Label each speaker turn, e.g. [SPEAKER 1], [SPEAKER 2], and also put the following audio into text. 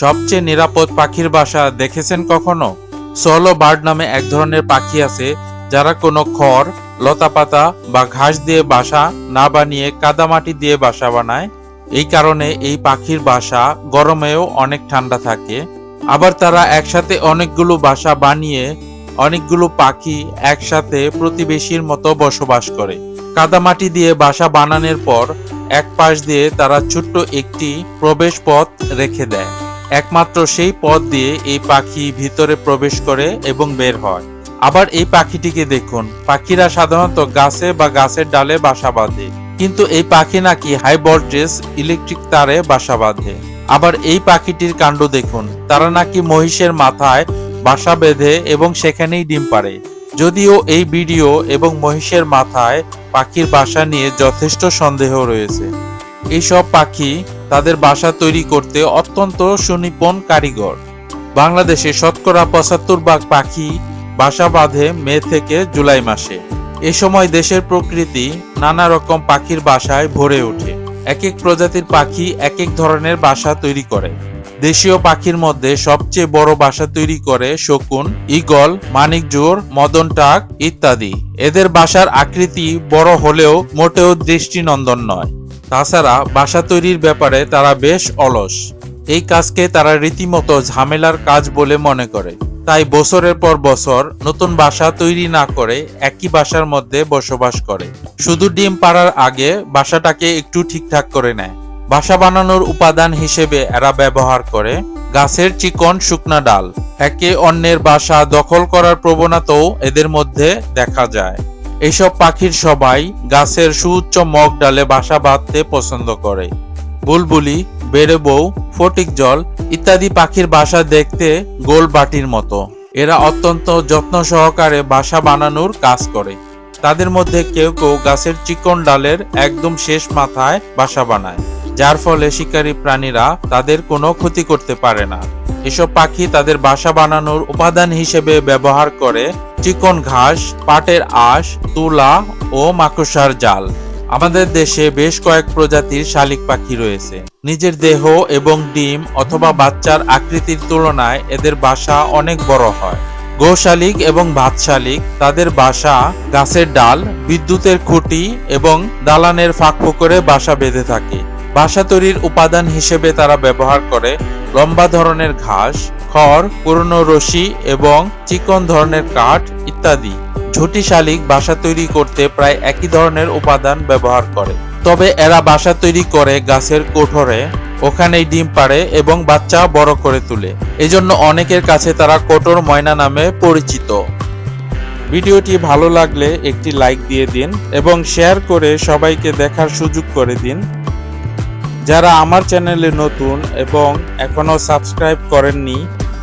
[SPEAKER 1] সবচেয়ে নিরাপদ পাখির বাসা দেখেছেন কখনো? সোলো বার্ড নামে এক ধরনের পাখি আছে, যারা কোনো খড়, লতাপাতা বা ঘাস দিয়ে বাসা না বানিয়ে কাদামাটি দিয়ে বাসা বানায়। এই কারণে এই পাখির বাসা গরমেও অনেক ঠান্ডা থাকে। আবার তারা একসাথে অনেকগুলো বাসা বানিয়ে অনেকগুলো পাখি একসাথে প্রতিবেশীর মতো বসবাস করে। কাদামাটি দিয়ে বাসা বানানোর পর এক পাশ দিয়ে তারা ছোট্ট একটি প্রবেশ পথ রেখে দেয়। একমাত্র সেই পথ দিয়ে এই পাখি ভিতরে প্রবেশ করে এবং বের হয়। আবার এই পাখিটিকে দেখুন। পাখিরা সাধারণত গাছে বা গাছের ডালে বাসা বাঁধে। কিন্তু এই পাখি নাকি হাই ভোল্টেজ ইলেকট্রিক তারে বাসা বাঁধে। আবার এই পাখিটির কাণ্ড দেখুন। তারা নাকি মহিষের মাথায় বাসা বেঁধে এবং সেখানেই ডিম পারে যদিও এই ভিডিও এবং মহিষের মাথায় পাখির বাসা নিয়ে যথেষ্ট সন্দেহ রয়েছে। এইসব পাখি তাদের বাসা তৈরি করতে অত্যন্ত সুনিপুণ কারিগর। বাংলাদেশে শতকরা পঁচাত্তর ভাগ পাখি বাসা বাঁধে মে থেকে জুলাই মাসে। এ সময় দেশের প্রকৃতি নানা রকম পাখির বাসায় ভরে ওঠে। এক এক প্রজাতির পাখি এক এক ধরনের বাসা তৈরি করে। দেশীয় পাখির মধ্যে সবচেয়ে বড় বাসা তৈরি করে শকুন, ঈগল, মানিকজোর মদন টাক ইত্যাদি। এদের বাসার আকৃতি বড় হলেও মোটেও দৃষ্টিনন্দন নয়। তাছাড়া বাসা তৈরির ব্যাপারে তারা বেশ অলস। এই কাজকে তারা রীতিমতো ঝামেলার কাজ বলে মনে করে। তাই বছরের পর বছর নতুন বাসা তৈরি না করে একই বাসার মধ্যে বসবাস করে। শুধু ডিম পাড়ার আগে বাসাটাকে একটু ঠিকঠাক করে নেয়। বাসা বানানোর উপাদান হিসেবে এরা ব্যবহার করে গাছের চিকন শুকনা ডাল। একে অন্যের বাসা দখল করার প্রবণতাও এদের মধ্যে দেখা যায়। এইসব পাখির সবাই গাছের সুউচ্চ মগ ডালে বাসা বাঁধতে পছন্দ করে। বুলবুলি বেড়ে বউ ফটিক জল ইত্যাদি পাখির বাসা দেখতে গোল বাটির মতো। এরা অত্যন্ত যত্ন সহকারে বাসা বানানোর কাজ করে। তাদের মধ্যে কেউ কেউ গাছের চিকন ডালের একদম শেষ মাথায় বাসা বানায়, যার ফলে শিকারী প্রাণীরা তাদের কোনো ক্ষতি করতে পারে না। এসব পাখি তাদের বাসা বানানোর উপাদান হিসেবে ব্যবহার করে চিকন ঘাস, পাটের আঁশ, তুলা ও মাকড়সার জাল। আমাদের দেশে বেশ কয়েক প্রজাতির শালিক পাখি রয়েছে। নিজের দেহ এবং ডিম অথবা বাচ্চার আকৃতির তুলনায় এদের বাসা অনেক বড় হয়। গোশালিক এবং ভাত শালিক তাদের বাসা গাছের ডাল, বিদ্যুতের খুঁটি এবং দালানের ফাঁক করে বাসা বেঁধে থাকে। বাসা তৈরির উপাদান হিসেবে তারা ব্যবহার করে লম্বা ধরনের ঘাস খড়, পুরনো রশি এবং চিকন ধরনের কাঠ ইত্যাদি। ঝুটি শালিক বাসা তৈরি করতে প্রায় একই ধরনের উপাদান ব্যবহার করে। তবে এরা বাসা তৈরি করে গাছের কোঠরে, ওখানেই ডিম পাড়ে এবং বাচ্চা বড় করে তুলে। এজন্য অনেকের কাছে তারা কোটর ময়না নামে পরিচিত। ভিডিওটি ভালো লাগলে একটি লাইক দিয়ে দিন এবং শেয়ার করে সবাইকে দেখার সুযোগ করে দিন। যারা আমার চ্যানেলে নতুন এবং এখনও সাবস্ক্রাইব করেননি